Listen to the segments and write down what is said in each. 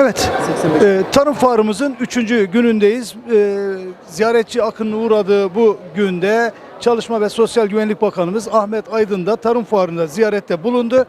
Evet, e, tarım fuarımızın 3. günündeyiz. E, ziyaretçi akının uğradığı bu günde Çalışma ve Sosyal Güvenlik Bakanımız Ahmet Aydın da tarım fuarında ziyarette bulundu.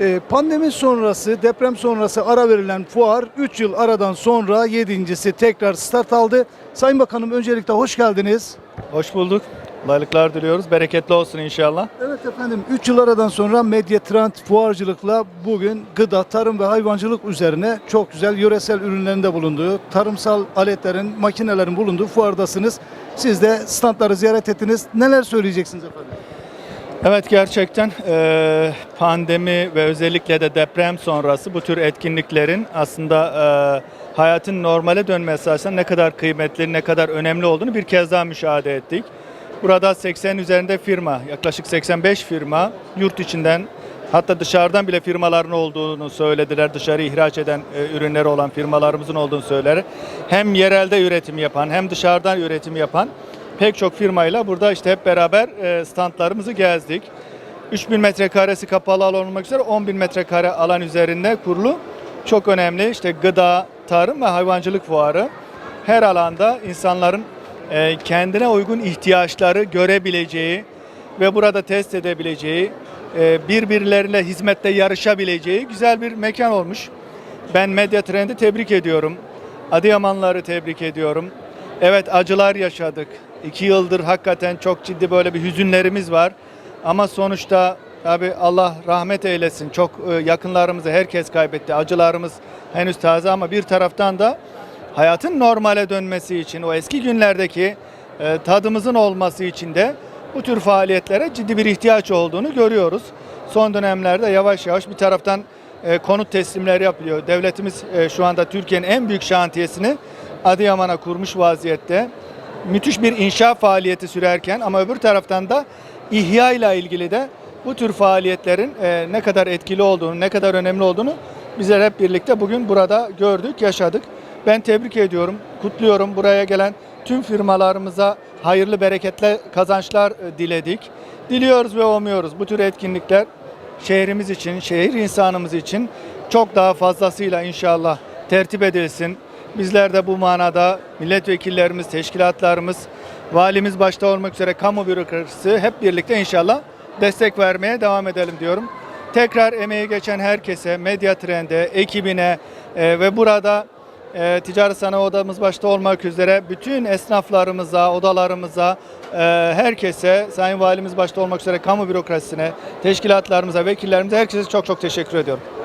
E, pandemi sonrası, deprem sonrası ara verilen fuar 3 yıl aradan sonra 7.si tekrar start aldı. Sayın Bakanım öncelikle hoş geldiniz. Hoş bulduk. Kolaylıklar diliyoruz. Bereketli olsun inşallah. Evet efendim 3 yıl aradan sonra Medya Trend Fuarcılık'la bugün gıda, tarım ve hayvancılık üzerine çok güzel yöresel ürünlerinde bulunduğu, tarımsal aletlerin, makinelerin bulunduğu fuardasınız. Siz de standları ziyaret ettiniz. Neler söyleyeceksiniz efendim? Evet gerçekten eee, pandemi ve özellikle de deprem sonrası bu tür etkinliklerin aslında eee, hayatın normale dönmesi açısından ne kadar kıymetli, ne kadar önemli olduğunu bir kez daha müşahede ettik. Burada 80 üzerinde firma, yaklaşık 85 firma yurt içinden hatta dışarıdan bile firmaların olduğunu söylediler. Dışarı ihraç eden e, ürünleri olan firmalarımızın olduğunu söyler. Hem yerelde üretim yapan hem dışarıdan üretim yapan pek çok firmayla burada işte hep beraber e, standlarımızı gezdik. 3000 metrekaresi kapalı alan olmak üzere 10.000 metrekare alan üzerinde kurulu çok önemli işte gıda, tarım ve hayvancılık fuarı. Her alanda insanların kendine uygun ihtiyaçları görebileceği ve burada test edebileceği, e, birbirleriyle hizmette yarışabileceği güzel bir mekan olmuş. Ben Medya Trend'i tebrik ediyorum. Adıyamanları tebrik ediyorum. Evet acılar yaşadık. İki yıldır hakikaten çok ciddi böyle bir hüzünlerimiz var. Ama sonuçta tabi Allah rahmet eylesin. Çok e, yakınlarımızı herkes kaybetti. Acılarımız henüz taze ama bir taraftan da hayatın normale dönmesi için o eski günlerdeki e, tadımızın olması için de bu tür faaliyetlere ciddi bir ihtiyaç olduğunu görüyoruz. Son dönemlerde yavaş yavaş bir taraftan e, konut teslimleri yapılıyor. Devletimiz e, şu anda Türkiye'nin en büyük şantiyesini Adıyaman'a kurmuş vaziyette. Müthiş bir inşa faaliyeti sürerken ama öbür taraftan da ihya ile ilgili de bu tür faaliyetlerin e, ne kadar etkili olduğunu, ne kadar önemli olduğunu bizler hep birlikte bugün burada gördük, yaşadık. Ben tebrik ediyorum, kutluyorum. Buraya gelen tüm firmalarımıza hayırlı, bereketli kazançlar e, diledik. Diliyoruz ve umuyoruz bu tür etkinlikler şehrimiz için, şehir insanımız için çok daha fazlasıyla inşallah tertip edilsin. Bizler de bu manada milletvekillerimiz, teşkilatlarımız, valimiz başta olmak üzere kamu bürokrasisi hep birlikte inşallah destek vermeye devam edelim diyorum. Tekrar emeği geçen herkese, Medya Trend'e, ekibine e, ve burada e, Ticaret Sanayi Odamız başta olmak üzere bütün esnaflarımıza, odalarımıza, e, herkese, Sayın Valimiz başta olmak üzere kamu bürokrasisine, teşkilatlarımıza, vekillerimize herkese çok çok teşekkür ediyorum.